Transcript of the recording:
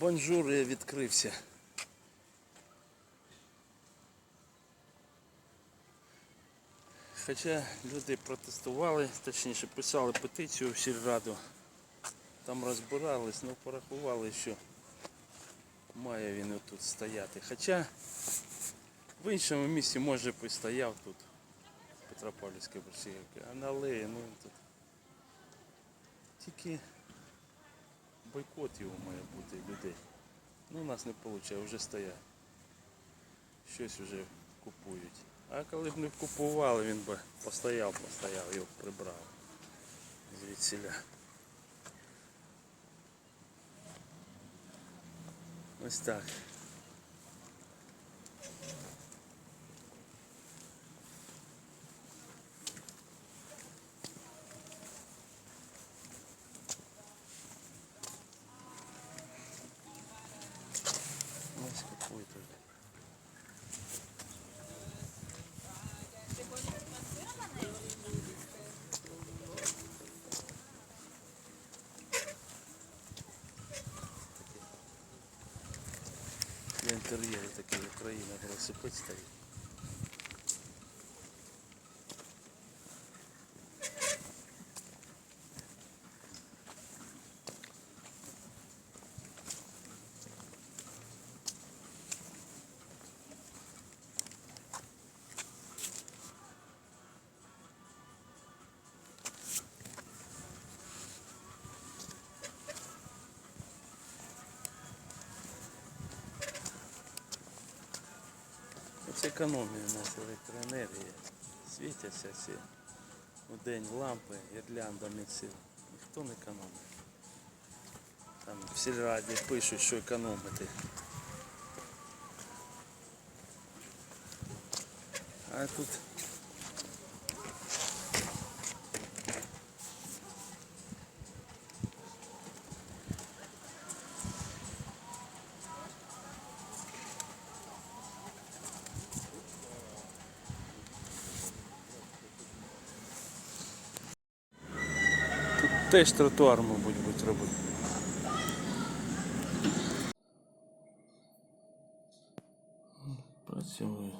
Бонжур я відкрився. Хоча люди протестували, точніше писали петицію в сільраду, там розбирались, ну порахували, що має він отут стояти. Хоча в іншому місці може б і стояв тут, Петропавлівська Борщагівка, а на алеї, ну тут тільки бойкот його має бути. Ну у нас не виходить, вже стоять. Щось вже купують. А коли б не купували, він би постояв, постояв, його прибрав звідсіля. Ось так. Купують тут. В інтер'єрі такий Україна велосипед стоїть. Це економія у нас електроенергії. Світяться всі. У день лампи, гірляндами ці. Ніхто не економить. Там в сільраді пишуть, що економити. А тут Теж тротуар, мабуть, будуть робити. Працює.